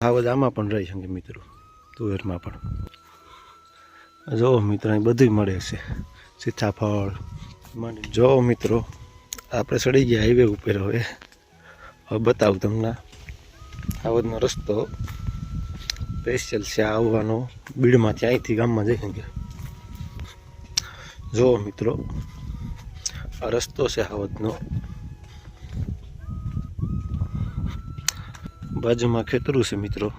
આવજ આમાં પણ રહી શકે મિત્રો, તુવેરમાં પણ. જો મિત્રો, અહીં બધું મળે છે. સીતાફળ, મને જો મિત્રો, આપણે સડી ગયા હાઈવે ઉપર હવે. હવે બતાવું તમને. આવડનો રસ્તો સ્પેશિયલ છે આવવાનો. બીડમાંથી અહીંથી ગામમાં જઈ શકે. જો મિત્રો, આ રસ્તો છે આવડનો બાજુમાં ખેતરું છે મિત્રો.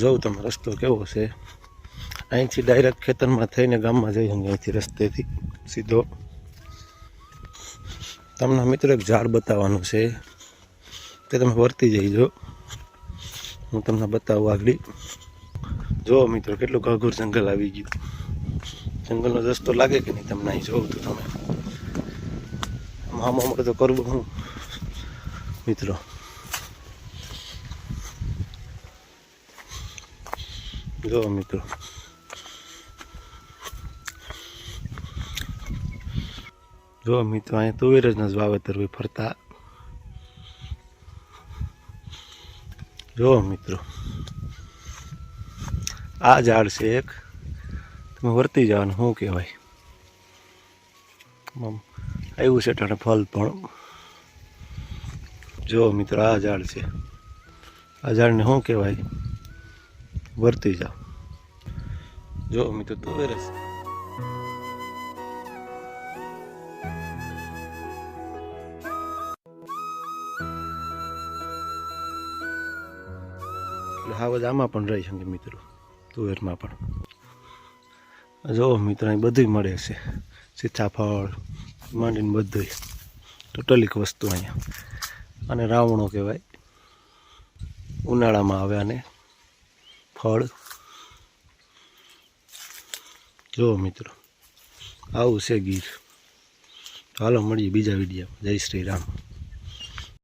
જોઉં તમે, રસ્તો કેવો છે. અહીંથી ડાયરેક્ટ ખેતરમાં થઈને ગામમાં જઈ શકે અહીંથી રસ્તેથી સીધો. તમને મિત્રો એક ઝાડ બતાવવાનું છે. તે તમે વર્તી જઈજો હું તમને બતાવું આગળ. જો મિત્રો, કેટલું ઘાઘુર જંગલ આવી ગયું. જંગલનો રસ્તો લાગે કે નહીં તમને અહીં જોઉં તો તમે? આમ તો કરવું હું? મિત્રો જો મિત્રો. જો મિત્રો, અહીંયા તુવેર જ નથી વાવેતર હોય ફરતા. જો મિત્રો. આ ઝાડ છે એક. તમે વર્તી જવાનું, શું કહેવાય? આવ્યું છે ટાણે ફલ પણ. જો મિત્રો, આ ઝાડ છે. આ ઝાડને શું કહેવાય? વર્તી જાઓ જો મિત્રો એટલે હા બધા આમાં પણ રહી શકે મિત્રો. તુવેરમાં પણ. જો મિત્રો અહીં બધું મળે છે. સીતાફળ માંડીને બધું ટોટલીક વસ્તુ અહીંયા. અને રાવણો કહેવાય. ઉનાળામાં આવે અને ફળ જો મિત્રો આવું છે ગીર. હાલો મળીએ બીજા વિડીયોમાં. જય શ્રી રામ.